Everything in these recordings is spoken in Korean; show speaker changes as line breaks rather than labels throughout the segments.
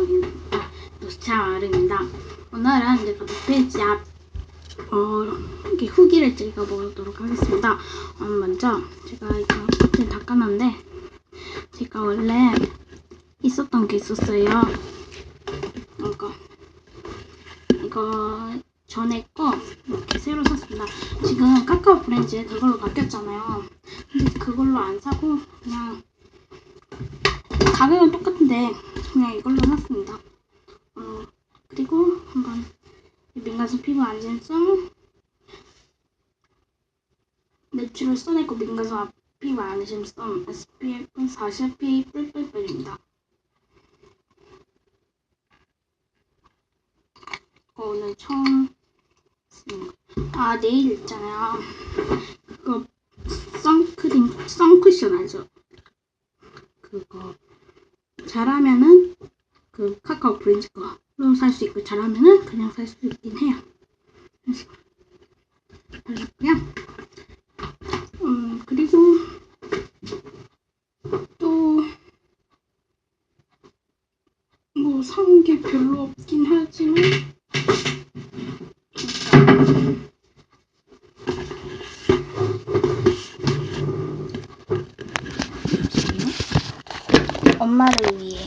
노차입니다. 노차입니다. 오늘은 이제 그 페이지 앞, 어, 이렇게 후기를 읽어보도록 하겠습니다. 어, 먼저 제가 이거 사진 닦아놨는데, 제가 원래 있었던 게 있었어요. 이거, 이거 전에 거 이렇게 새로 샀습니다. 지금 카카오 브랜드 그걸로 바뀌었잖아요. 근데 그걸로 안 사고 그냥 가격은 똑같은데 그냥 이걸로 샀습니다. 어, 그리고 한번 이 민간성 피부 안진성 내추럴 써내고 민간성 피부 안심성 SPF 40P 뿔뿔뿔입니다. 이거 오늘 처음. 아 내일 있잖아요. 그거 선크림 선쿠션 알죠? 그거 잘하면은 그 카카오 브랜드 거로 살 수 있고 잘하면은 그냥 살 수 있긴 해요. 그래서 발랐고요. 음 그리고 또 뭐 산 게 별로 없긴 하지만 엄마를 위해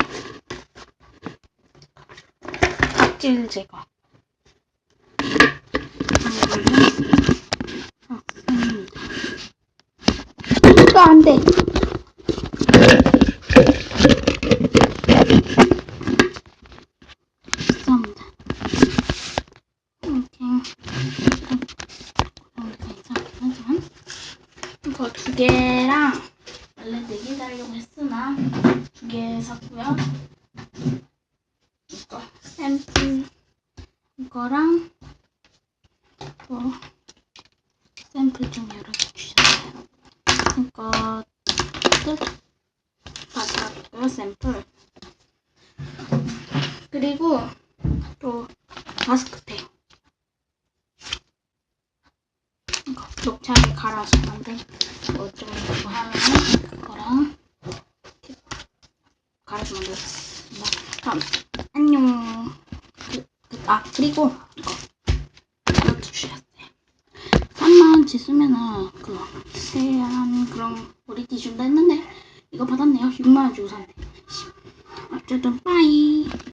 각질 제거. 또안 돼. 죄송합니다. 이렇게 이거 두 개랑 원래 네개 달려고 했으나 두개 샀고요. 이거 샘플 이거랑 또 샘플 좀 여러 개 주셨어요. 이거 끝 받았고요 샘플 그리고 또 마스크팩 녹차를 갈아서 만든 뭐좀 하나는 그거랑 이렇게 갈아서 만들었습니다. 그럼 안녕. 그, 그, 아 그리고 이거 이것도 주셨어요. 3만 원치 쓰면은 그 세안 그런 머리띠 준다 했는데 이거 받았네요. 6만 원 주고 샀네. 어쨌든 빠이.